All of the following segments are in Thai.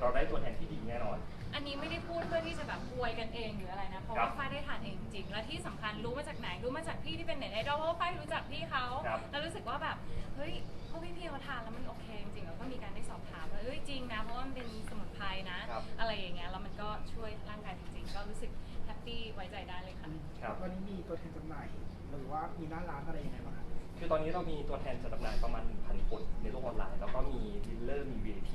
เราได้ตัวแทนที่ดีแน่นอน อันนี้ไม่ได้พูดเพื่อที่จะแบบอวยกันเองหรืออะไรนะ เพราะครัว่าบฝ้ายได้ทานเองจริงๆและที่สำคัญรู้มาจากไหน รู้มาจากพี่ที่เป็นเน็ตไอดอลเพราะว่าฝ้ายรู้จักพี่เขา ครับ แล้วรู้สึกว่าแบบ เฮ้ยพอพี่พี่ๆเขาทานแล้วมันโอเคจริงๆแล้วก็มีการได้สอบถามว่าเอ้ยจริงนะ เพราะว่ามันเป็นสมุนไพรนะ ครับ อะไรอย่างเงี้ย แล้วมันก็ช่วยร่างกายจริงๆ ก็รู้สึกแฮปปี้ไว้ใจได้เลยค่ะ ครับตอนนี้มีตัวแทนจำหน่ายหรือว่ามีหน้าร้านอะไรยังไงบ้างครับ คือตอนนี้เรามีตัวแทนจัดจำหน่ายประมาณ 1,000 คนในโลกออนไลน์ แล้วก็มีดีลเลอร์ มี VIP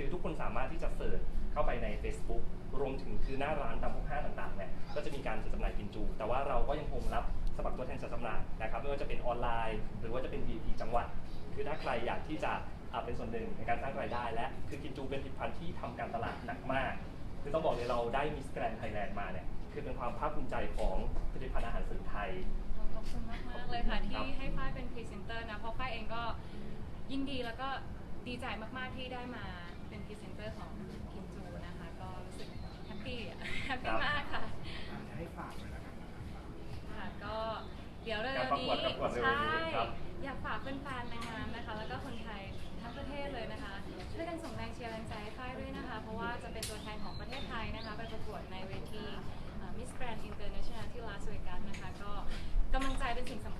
คือทุกคนสามารถที่จะเสิร์ชเข้าไปใน Facebook รวมถึงคือหน้าร้านตามพวกห้างต่างๆเนี่ยก็จะมีการจัดจำหน่ายกินจู แต่ว่าเราก็ยังคงรับสมัครตัวแทนจัดจำหน่ายนะครับไม่ว่าจะเป็นออนไลน์ หรือว่าจะเป็น VIP จังหวัด คือถ้าใครอยากที่จะอ่าเป็นส่วนหนึ่งในการสร้างรายได้และคือกินจูเป็นผลิตภัณฑ์ที่ทำการตลาดหนักมาก คือต้องบอกเลยเราได้มิสแกรนไทยแลนด์มาเนี่ยคือเป็นความภาคภูมิใจของผลิตภัณฑ์อาหารเสริมไทยขอบคุณมากมากๆเลยค่ะครัที่บให้ฝ้ายเป็นพรีเซนเตอร์นะเพราะฝ้ายเองก็ยินดีแล้วก็ดีใจมากๆที่ได้มา เป็นพรีเซนเตอร์ของคินจูนะคะ ก็รู้สึกแฮปปี้อะแฮปปี้มากค่ะ อาจจะให้ฝากเลยละกันนะครับ ค่ะก็เดี๋ยวเร็วการประๆกนี้วดประกวดเร็วๆใช่นี้ครับ อยากฝากแฟนๆนางงามนะคะ แล้วก็คนไทยทั้งประเทศเลยนะคะช่วยกันส่งแรงเชียร์แรงใจให้ฝ้ายด้วยนะคะ เพราะว่าจะเป็นตัวแทนของประเทศไทยนะคะ ไปประกวดในเวที Miss Grand International ที่ลาสเวกัสนะคะ ก็กำลังใจเป็นสิ่งสำคัญ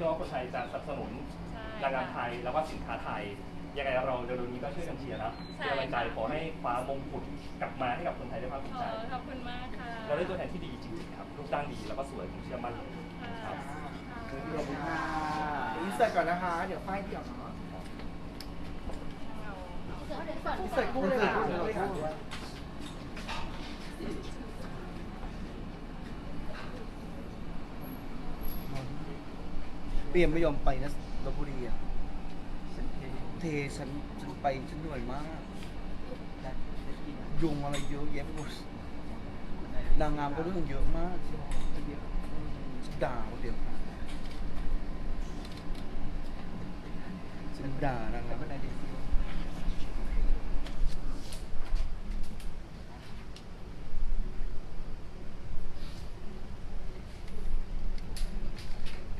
ชื่อว่าคนไทยจะสนับสนุนใช่นางงามไทยแล้วก็สินค้าไทย ยังไงเราเร็วๆนี้ก็ช่วยกันเชียร์นะใช่เป็นกำลังใจขอให้คว้ามงกุฎกลับมาให้กับคนไทยได้ภาคภูมิใจเออขอบคุณมากค่ะเราได้ตัวแทนที่ดีจริงๆครับรูปร่างดีแล้วก็สวยผมเชื่อมั่นเลยครับ ขอบคุณค่ะอินเสิร์ตก่อนนะคะ เดี๋ยวฝ้ายเดี่ยวเนาะอินเสิร์ตคู่เลยค่ะ เปลี่ยนไม่ยอมไปนะลบบุรีอะเทฉันฉันไปฉันเหนื่อยมากยุงอะไรเยอะแยะไปหมดนางงามก็เรื่องเยอะมากฉันด่าเดียวฉันด่านางงาม เ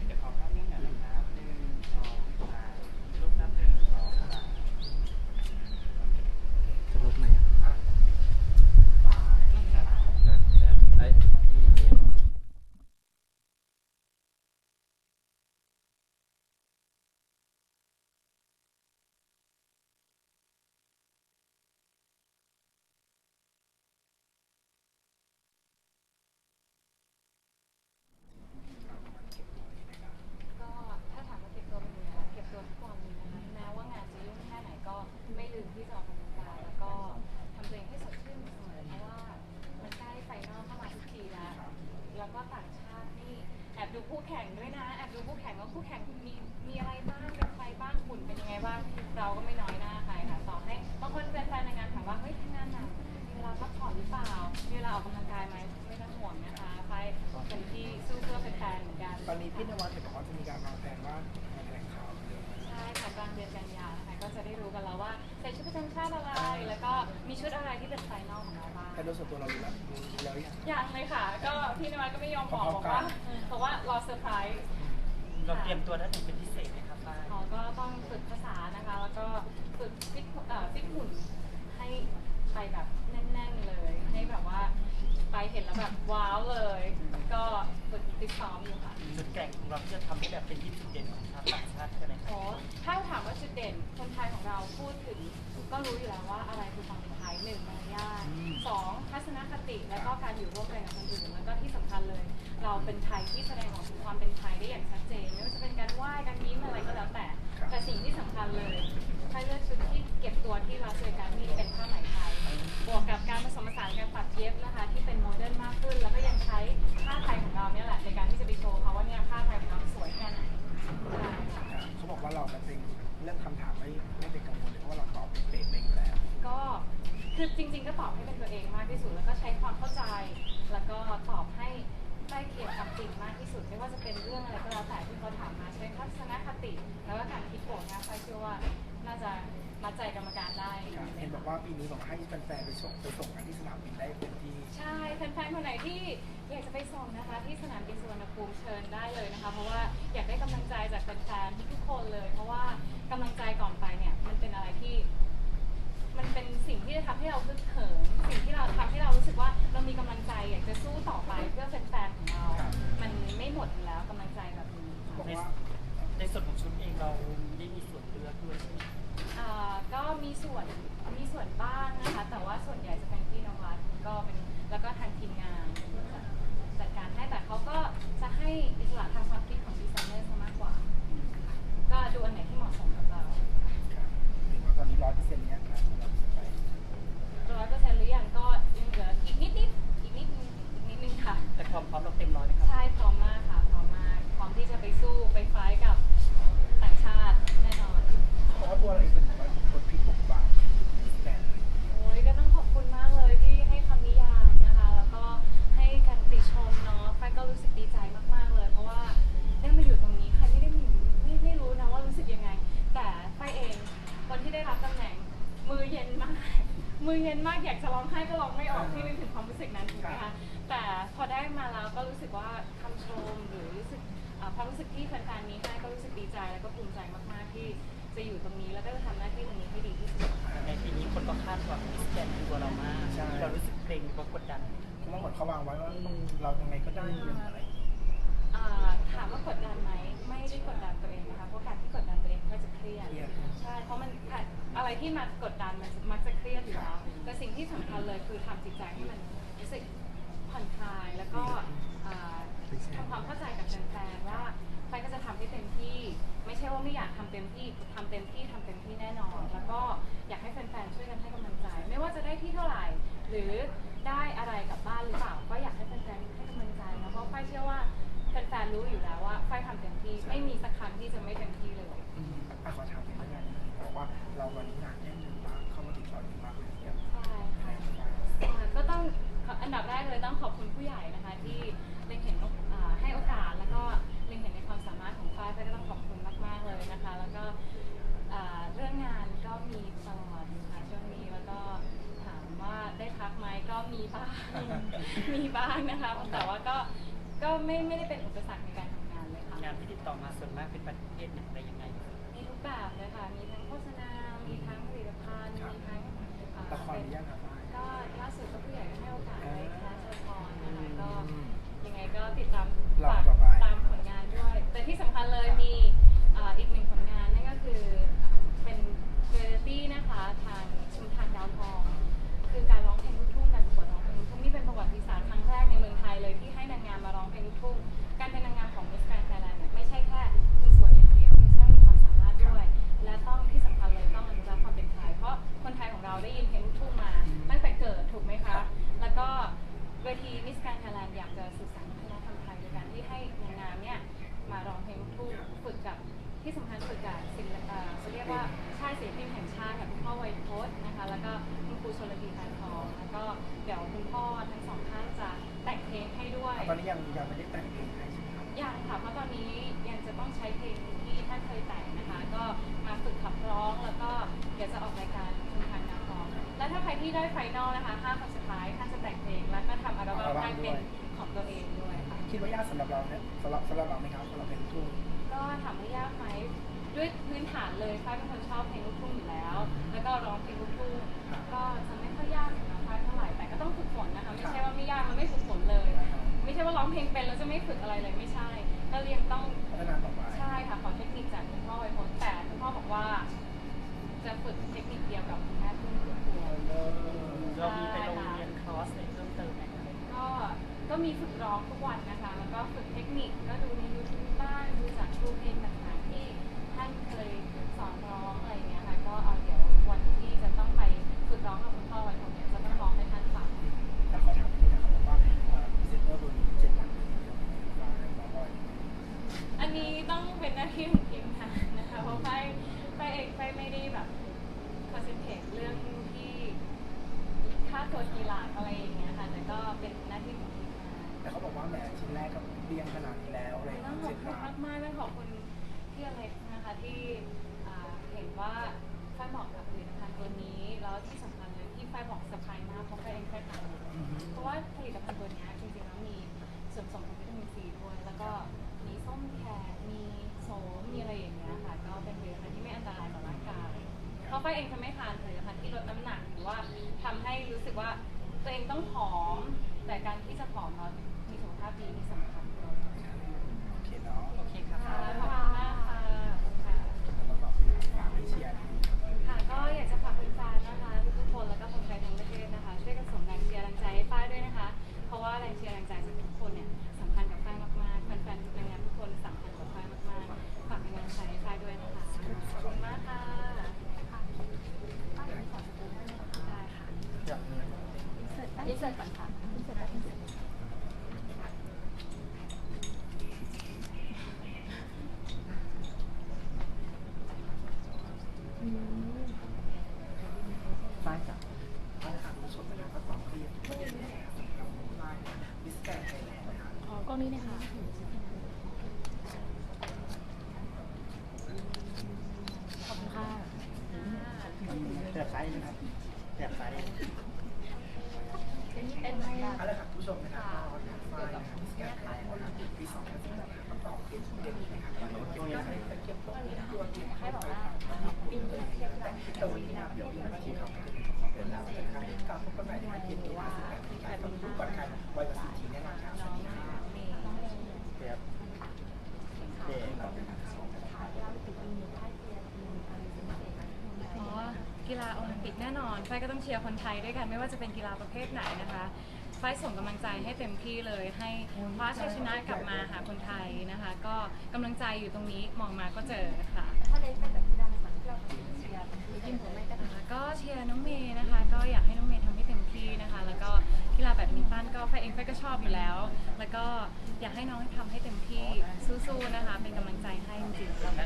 ดี๋ยวขอภาพนิ่งหน่อยนะครับหนึ่งสองสามรูปนับหนึ่งสองสาม จะลบไหมอะ ไอ้มีมี ก็ถ้าถามว่าเก็บตัวเป็นยังไงเก็บตัวทุกวันนะคะแม้ว่างานจะยุ่งแค่ไหนก็ไม่ลืมที่จะออกกำลังกายแล้วก็ทำตัวเองให้สดชื่นเสมอเพราะว่ามันใกล้ไฟนอลเข้ามาทุกทีแล้ว แล้วก็ต่างชาตินี่แอบดูคู่แข่งด้วยนะ แอบดูคู่แข่งว่าคู่แข่งมีมีอะไรบ้างเป็นใครบ้างหุ่นเป็นยังไงบ้าง เราก็ไม่น้อยหน้าใครค่ะต่อให้บางคนแฟนๆในงานถามว่าเฮ้ยทำงานหนักมีเวลาพักผ่อนหรือเปล่ามีเวลาออกกำลังกายไหมไม่ต้องห่วงนะคะไฟเป็นที่ สู้เพื่อแฟนๆเหมือนกันตอนนี้พี่นวัดเห็นบอกว่าจะมีการวางแผนว่างานแถลงข่าวเดี๋ยวใช่ค่ะกลางเดือนกันยานะคะก็จะได้รู้กันแล้วว่าใส่ชุดประจำชาติอะไร แล้วก็มีชุดอะไรที่เป็นไฟนอลของเราบ้างแต่โดยส่วนตัวเรารู้แล้วรู้แล้วยังยังเลยค่ะ ก็พี่นวัดก็ไม่ยอมบอกขอบอกกาว่ารบอกว่ารอเซอร์ไพรส์เราเตรียมตัวด้านไหนเป็นพิเศษไหมครับป้ายเขาก็ต้องฝึกภาษานะคะ แล้วก็ฝึกฟิตเอ่อฟิตหุ่นให้ไปแบบแน่นๆเลย ให้แบบว่าไปเห็นแล้วแบบว้าวเลย ก็ฝึก ฟิตซ้อมอยู่ค่ะ จุดแกร่งของเราที่จะทำให้แบบเป็นที่จุดเด่นของชาติต่างชาติใช่ไหมครับโอ้ถ้าถามว่าจุดเด่นคนไทยของเราพูดถึงก็รู้อยู่แล้วว่าอะไรคือความเป็นไทยหนึ่งมารยาทสองทัศนคติและก็การอยู่ร่วมกันกับคนอื่นแล้วก็ที่สำคัญเลย เราเป็นไทยที่แสดงออกถึงความเป็นไทยได้อย่างชัดเจนไม่ว่าจะเป็นการไหว้การยิ้มอะไรก็แล้วแต่ แต่สิ่งที่สำคัญเลยถ้าเลือกชุดที่เก็บตัวที่ลาสเวกัส จะมัดใจกรรมการได้ เห็นบอกว่าปีนี้บอกให้แฟนๆไปส่งไปที่อยากจะไปส่งนะคะ ที่สนามบินสุวรรณภูมิเชิญได้เลยนะคะ เพราะว่าอยากได้กำลังใจจากแฟนๆทุกๆคนเลย เพราะว่ากำลังใจก่อนไปเนี่ยมันเป็นอะไรที่ มันเป็นสิ่งที่จะทำให้เราฮึกเหิมสิ่งที่เราทำให้เรารู้สึกว่าเรามีกำลังใจอยากจะสู้ต่อไปเพื่อแฟนๆของเรามันไม่หมดอยู่แล้วกำลังใจแบบนี้ค่ะ บอกว่า ในส่วนของชุดเองเราได้มีส่วนเลือกด้วยใช่ไหมอ่าก็มีส่วนมีส่วนบ้างนะคะ แต่ว่าส่วนใหญ่จะเป็นพี่นวัดก็เป็นแล้วก็ทางทีมงานจัดการให้แต่เขาก็จะให้อิสระทางความคิดของดีไซเนอร์ซะมากกว่า ก็ดูอันไหนที่เหมาะสมกับเราครับหรือว่าตอนนี้ร้อยเปอร์เซ็นต์เนี่ยครับเราจะไปร้อยเปอร์เซ็นต์หรือยังก็ยัง ถึงความรู้สึกนั้นถูกไหมคะแต่พอได้มาแล้วก็รู้สึกว่าคำชมหรือรู้สึกอ่าความรู้สึกที่แฟนๆมีให้ก็รู้สึกดีใจแล้วก็ภูมิใจมากๆที่จะอยู่ตรงนี้แล้วก็จะทำหน้าที่ตรงนี้ให้ดีที่สุดในปีนี้คนก็คาดหวังมิสแกรนด์ในตัวเรามากเรารู้สึกเกรงหรือว่ากดดัน เพราะว่าเหมือนเขาวางไว้ว่าเรายังไงก็ได้เงินอะไรอย่างเงี้ยอ่าถามว่ากดดันไหมไม่ได้กดดันตัวเองนะคะเพราะการที่กดดันตัวเองก็จะเครียดเครียด ใช่เพราะมันอะไรที่มากดดันมันมักจะเครียดอยู่แล้วแต่สิ่งที่สำคัญเลยคือทำจิตใจให้มัน เราวันนี้งานแน่นหนึ่งมากเข้ามาติดต่อดีมากเลยเนี่ยใช่ค่ะอ่าก็ต้องอันดับแรกเลยต้องขอบคุณผู้ใหญ่นะคะ ที่เล็งเห็นโออ่าให้โอกาสแล้วก็เล็งเห็นในความสามารถของฝ้ายฝ้ายก็ต้องขอบคุณมากๆเลยนะคะ แล้วก็อ่าเรื่องงานก็มีตลอดนะคะช่วงนี้แล้วก็ถามว่าได้พักไหมก็มีบ้าง มีบ้างนะคะแต่ว่าก็ก็ไม่ไม่ได้เป็นอุปสรรคในการทำงานเลยค่ะ งานที่ติดต่อมาส่วนมากเป็นประเภทไหนอะไรยังไง มีทุกแบบเลยค่ะ มีทั้งโฆษณา มีทั้งผลิตภัณฑ์มีทั้งอ่าละครเป็นนี้ยังครับฝ้ายก็ล่าสุดก็ผู้ใหญ่ก็ให้โอกาสในคลาสละครนะคะก็อืมยังไงก็ติดตามรอฝากต่อไป ตามผลงานด้วย แต่ที่สำคัญเลยมีอ่าอีกหนึ่งผลงานนั่นก็คืออ่าเป็นเรลิตี้นะคะทางชุมทางดาวทอง คือการร้องเพลงลูกทุ่งการประกวดร้องเพลงลูกทุ่งนี่เป็นประวัติศาสตร์ครั้งแรกในเมืองไทยเลยที่ อนนี้ยังยังไม่ได้แต่งเพลงให้ใช่ไหมครับยังค่ะเพราะตอนนี้ยังจะต้องใช้เพลงที่ท่านเคยแต่งนะคะ ก็มาฝึกขับร้องแล้วก็เดี๋ยวจะออกรายการชุมทางนาครแล้วถ้าใครที่ได้ไฟนอลนะคะห้าคนสุดท้ายท่านจะแต่งเพลงแล้วก็ทำอัลบั้มให้เป็นของตัวเองด้วยค่ะคิดว่ายากสำหรับเราเนี่ยสำหรับสำหรับเราไหมครับสำหรับเพลงลูกทุ่งก็ถามว่ายากไหมด้วยพื้นฐานเลยฝ้ายเป็นคนชอบเพลงลูกทุ่งอยู่แล้ว แล้วก็ร้องเพลง ช่ว่าร้องเพลงเป็นแล้วจะไม่ฝึกอะไรเลยไม่ใช่ก็เรียนต้องพัฒนาต่อไปใช่ค่ะขอเทคนิคจากคุณพ่อไว้พ้นแต่คุณพ่อบอกว่า จะฝึกเทคนิคเดียวกับคุณแม่ทุ่งทุกตัวเรามีไปโรงเรียนคอร์สอะไรเพิ่มเติมไหมครับก็ก็มีฝึกร้องทุกวันนะคะ แล้วก็ฝึกเทคนิคก็ดูใน YouTube บ้างดูจากครูเพลงต่างๆที่ท่านเคย ขอบคุณพี่อเล็กนะคะที่เห็นว่าฝ้ายเหมาะกับผลิตภัณฑ์ตัวนี้ แล้วที่สำคัญเลยที่ฝ้ายบอกสบายมากเพราะฝ้ายเองฝ้าตัำเพราะว่าผลิตภัณฑ์ตัวนี้จริงๆแล้วมีส่วนผสมของวิตามินซีด้วย แล้วก็มีส้มแขกมีโสมมีอะไรอย่างเงี้ยค่ะ ก็เป็นผลิตภัณฑ์ที่ไม่อันตรายต่อร่างกาย เพราะฝ้ายเองจะไม่ทานผลิตภัณฑ์ที่ลดน้ำหนักหรือว่าทำให้รู้สึกว่าตัวเองต้องผอม แต่การที่จะผอมเรา ยินเสิร์ตก่อนค่ะป้ายจ้ะป้ายค่ะคุณผู้ชมนะครับก็ตอบเครียดป้ายมิสแกรนไทยแลนด์นะคะ อ๋อกล้องนี้นะคะขอบคุณค่ะแถบซ้ายนะครับแถบซ้าย เป็นไหมคะเอาละครับผู้ชมนะครับก็ทางฝ่ายนะครับมิสแกรนด์ไทยแลนด์นะครับปี2 0 1 6นะครับตอบเป็นเด่นนะครับตรงนี้นะครับเก็บตัวนี้ตัวจริงให้บอกว่าปีนเทียบกันแต่วันนี้นะครับเดี๋ยวพี่มาที่เขาขอเป็นแล้วนะครับกลับพบกันใหม่ในวันเย็นนี้ว่าการทำรูปก่อนการวันละสี่ทีแน่นอนครับสวัสดีครับ เด็กเด็ก อ๋อ กีฬาโอลิมปิกแน่นอนไฟก็ต้องเชียร์คนไทยด้วยกัน ไม่ว่าจะเป็นกีฬาประเภทไหนนะคะไฟส่งกำลังใจให้เต็มที่เลย ให้คว้าชัยชนะกลับมาหาคนไทยนะคะ ก็กำลังใจอยู่ตรงนี้มองมาก็เจอค่ะ ถ้าเน้นเป็นแบบกีฬาเหมือนที่เราเชียร์ยิมหรือไม่ก็ได้นะคะก็เชียร์น้องเมย์นะคะ ก็อยากให้น้องเมย์ทำให้เต็มที่นะคะ แล้วก็กีฬาแบดมินตันก็ไฟเองไฟก็ชอบอยู่แล้ว แล้วก็อยากให้น้องทำให้เต็มที่สู้ๆนะคะ เป็นกำลังใจให้จริงๆถ้าป้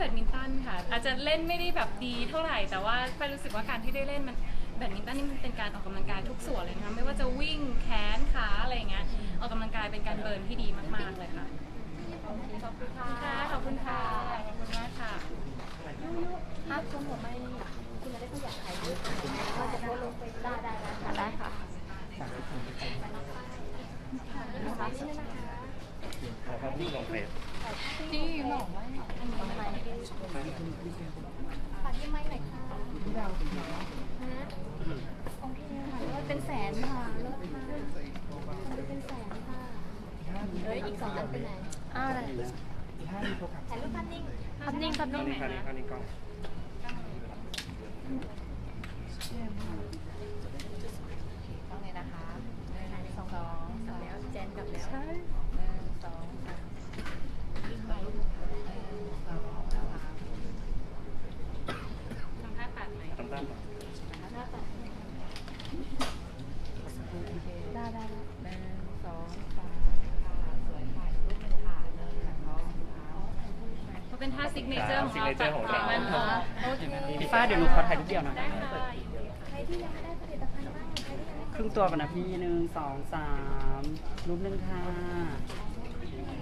แบดมินตันค่ะ อาจจะเล่นไม่ได้แบบดีเท่าไหร่ แต่ว่าไปรู้สึกว่าการที่ได้เล่นมันแบดมินตันนี่มันเป็นการออกกำลังกายทุกส่วนเลยนะคะไม่ว่าจะวิ่งแขนขาอะไรอย่างเงี้ยออกกำลังกายเป็นการเบิร์นที่ดีมากๆเลยค่ะขอบคุณค่ะค่ะขอบคุณค่ะขอบคุณมากค่ะภาพคนหัวไม่คุณไม่ได้ก็อยากถ่ายรูปก็จะโพสลงไปได้ได้ได้ได้ค่ะนะคะนี่นะคะภาพนิ่งลงเฟซ นี่บอกว่า อันนี้อะไร ฝากที่ไม้หน่อยค่ะฮะโอเคค่ะแล้วเป็นแสนค่ะเลิศค่ะเป็นแสนค่ะเอ้ยอีกสองอันเป็นไหนอ้าวอะไรถ่ายรูปภาพนิ่งภาพนิ่งภาพข้านิ่งไหนคะ ข้างนี้กล้อง ต้องเลยนะคะถ่ายในสองสองกลับแล้วเจนกลับแล้ว ใช่ หนึ่งสองสามวิ่งไปหนึ่งสองนะคะ ทำท่าตัดไหม ทำด้านหลัง หน้าตัดได้ได้หนึ่งสองสามค่ะสวยค่ะรูปหนึ่งค่ะหนึ่งค่ะน้องค่ะ เพราะเป็นท่าซิกเนเจอร์ของเราซิกเนเจอร์ของเรามันอ๋อโอเคพี่ฟ้าเดี๋ยวหนูขอถ่ายรูปเดียวหน่อยได้ค่ะยินดีค่ะใครที่ยังไม่ได้ผลิตภัณฑ์บ้างใครที่ยังไม่ครึ่งตัวก่อนนะพี่หนึ่งสองสามรูปหนึ่งค่ะ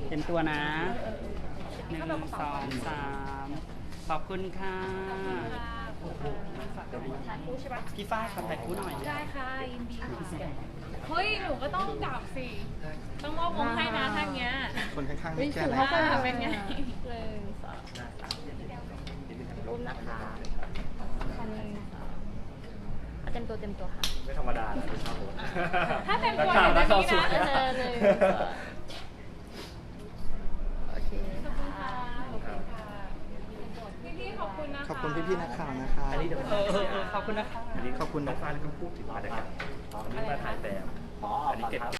เต็มตัวนะหนึ่งสองสามขอบคุณค่ะถ่ายคู่ใช่ปะพี่ฟ้าขอถ่ายคู่หน่อยได้ค่ะยินดี เฮ้ย หนูก็ต้องจับสิ ต้องมอบมงให้นะท่านเนี้ยคนข้างๆวิ่งแก้ถือไหนเขากันอ่าเป็นไงหนึ่งสองรูปนะคะคันเอาเต็มตัวเต็มตัวค่ะ ไม่ธรรมดานะพี่ชอบผมถ้าเต็มตัวนักข่าวอยู่นักในข่าวนี้สวยนะ เออหนึ่งสองโอเคขอบคุณค่ะ ขอบคุณค่ะ พี่ๆขอบคุณนะคะ ขอบคุณพี่ๆนักข่าวนะคะ อันนี้เดี๋ยวเออเออเออขอบคุณนะคะ อันนี้ขอบคุณน้องฟ้าที่ก็พูดถึงบรรยากาศอันนี้มาถ่ายแบบ อันนี้เก็บ